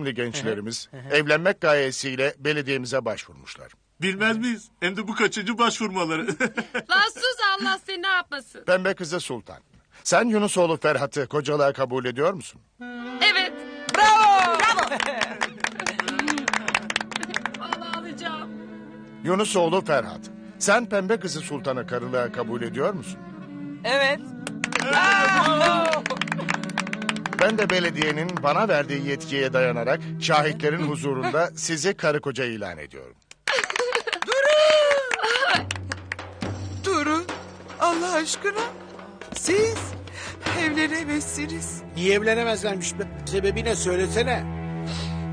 Şimdi gençlerimiz evlenmek gayesiyle belediyemize başvurmuşlar. Bilmez miyiz? Hem de bu kaçıncı başvurmaları. Lan sus Allah seni ne yapmasın. Pembe kızı Sultan. Sen Yunusoğlu Ferhat'ı kocalığa kabul ediyor musun? Evet. Bravo. Bravo. Vallahi alacağım. Yunusoğlu Ferhat. Sen pembe kızı Sultan'ı karılığa kabul ediyor musun? Evet. Ben de belediyenin bana verdiği yetkiye dayanarak şahitlerin huzurunda sizi karı koca ilan ediyorum. Durun. Allah aşkına. Siz evlenemezsiniz. Niye evlenemezlermiş be? Sebebi ne söylesene.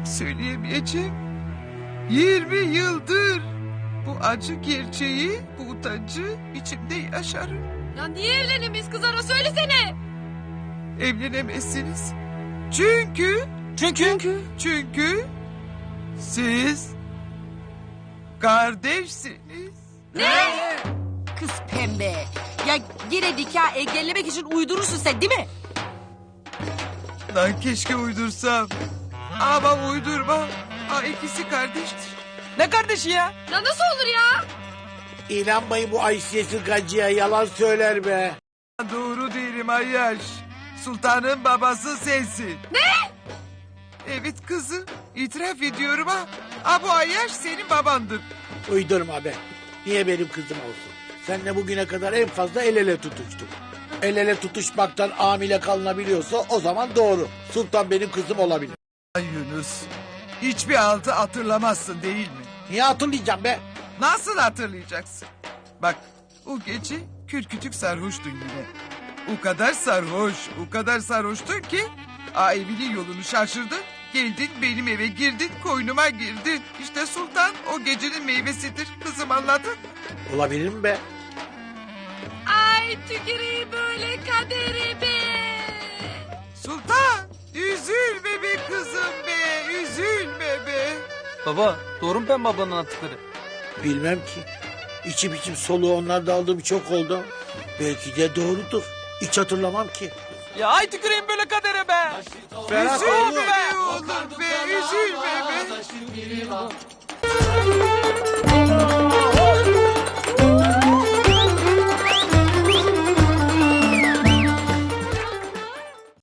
Söyleyemeyeceğim. 20 yıldır bu acı gerçeği, bu utancı içimde yaşarım. Ya niye evlenemeyiz kızlara söylesene. Evlenemezsiniz. Çünkü, Çünkü. çünkü siz kardeşsiniz. Kız pembe. Ya yine nikah engellemek için uydurursun sen değil mi? Lan keşke uydursam. Ama uydurma. Ha, ikisi kardeştir. Ne kardeşi ya? Ya nasıl olur ya? İnanmayın bu Ayşe Gacı'ya yalan söyler be. Doğru değilim Ayyaş. Sultanın babası sensin. Ne? Evet kızım. İtiraf ediyorum ha. Ha bu Ayyaş senin babandır. Uydurma be. Niye benim kızım olsun? Seninle bugüne kadar en fazla el ele tutuştuk. El ele tutuşmaktan amile kalınabiliyorsa o zaman doğru. Sultan benim kızım olabilir. Ay Yunus. Hiçbir altı hatırlamazsın değil mi? Niye hatırlayacağım be? Nasıl hatırlayacaksın? Bak o gece kürkütük sarhoştun yine. O kadar sarhoş, o kadar sarhoştun ki... ...a evinin yolunu şaşırdın. Geldin benim eve girdin, koynuma girdin. İşte sultan o gecenin meyvesidir. Kızım anladın? Olabilir mi be? Ay tüküreyim böyle kaderime. Sultan üzülme be kızım be, üzülme be. Baba doğru mu pembe ablanın anlattıkları? Bilmem ki. İçim içim soluğu onlarda aldığım çok oldu. Belki de doğrudur. Hiç hatırlamam ki. Ya ay tüküreyim böyle kadere be. Ferhat üzülme be, üzülme be.